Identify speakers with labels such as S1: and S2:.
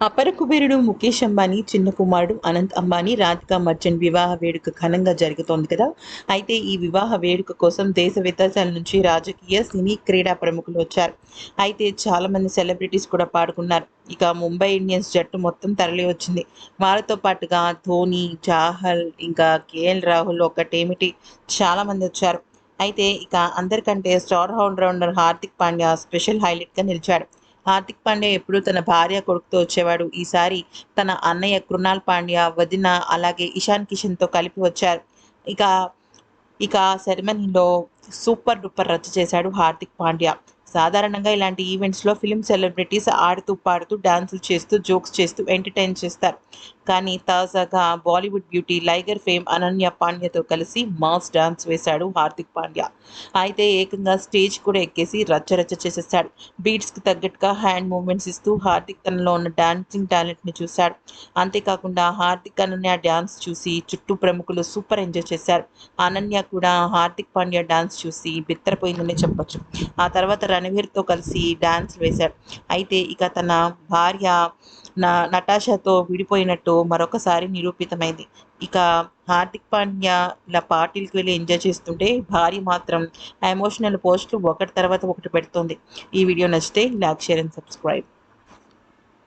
S1: అపర కుబేరుడు ముఖేష్ అంబానీ చిన్న కుమారుడు అనంత్ అంబానీ రాధికా మర్చెంట్ వివాహ వేడుక ఘనంగా జరుగుతోంది కదా. అయితే ఈ వివాహ వేడుక కోసం దేశ విదేశాల నుంచి రాజకీయ సినీ క్రీడా ప్రముఖులు వచ్చారు. అయితే చాలా మంది సెలబ్రిటీస్ కూడా పాడుకున్నారు. ఇక ముంబై ఇండియన్స్ జట్టు మొత్తం తరలి వచ్చింది. వారితో పాటుగా ధోని చాహల్ ఇంకా కేఎల్ రాహుల్ ఒకటేమిటి చాలా మంది వచ్చారు. అయితే ఇక అందరికంటే star allrounder Hardik Pandya special హైలైట్గా నిలిచాడు. హార్దిక్ పాండ్యా ఎప్పుడూ తన భార్య కొడుకుతో వచ్చేవాడు. ఈసారి తన అన్నయ్య కృణాల్ పాండ్యా వదిన అలాగే ఇషాన్ కిషన్తో కలిపి వచ్చారు. ఇక ఇక సెరమనీలో సూపర్ డూపర్ రచ్చ చేశాడు హార్దిక్ పాండ్యా. సాధారణంగా ఇలాంటి ఈవెంట్స్లో ఫిలిం సెలబ్రిటీస్ ఆడుతూ పాడుతూ డాన్సులు చేస్తూ జోక్స్ చేస్తూ ఎంటర్టైన్ చేస్తారు. కానీ తాజాగా బాలీవుడ్ బ్యూటీ లైగర్ ఫేమ్ అనన్య పాండ్యతో కలిసి మాస్ డాన్స్ వేశాడు హార్దిక్ పాండ్యా. అయితే ఏకంగా స్టేజ్ కూడా ఎక్కేసి రచ్చ చేసేసాడు బీట్స్కి తగ్గట్టుగా హ్యాండ్ మూమెంట్స్ ఇస్తూ హార్దిక్ తనలో ఉన్న డాన్సింగ్ టాలెంట్ని చూశాడు. అంతేకాకుండా హార్దిక్ అనన్య డాన్స్ చూసి చుట్టూ ప్రముఖులు సూపర్ ఎంజాయ్ చేశారు. అనన్య కూడా హార్దిక్ పాండ్యా డాన్స్ చూసి బిత్తరపోయిందనే చెప్పొచ్చు. ఆ తర్వాత రణవీర్తో కలిసి డాన్స్ వేశాడు. అయితే ఇక తన భార్య నా నటాషాతో విడిపోయినట్టు మరొకసారి నిరూపితమైంది. ఇక హార్దిక్ పాండ్యా ఇలా పార్టీలకు వెళ్ళి ఎంజాయ్ చేస్తుంటే భార్య మాత్రం ఎమోషనల్ పోస్టులు ఒకటి తర్వాత ఒకటి పెడుతుంది. ఈ వీడియో నచ్చితే లైక్ షేర్ అండ్ సబ్స్క్రైబ్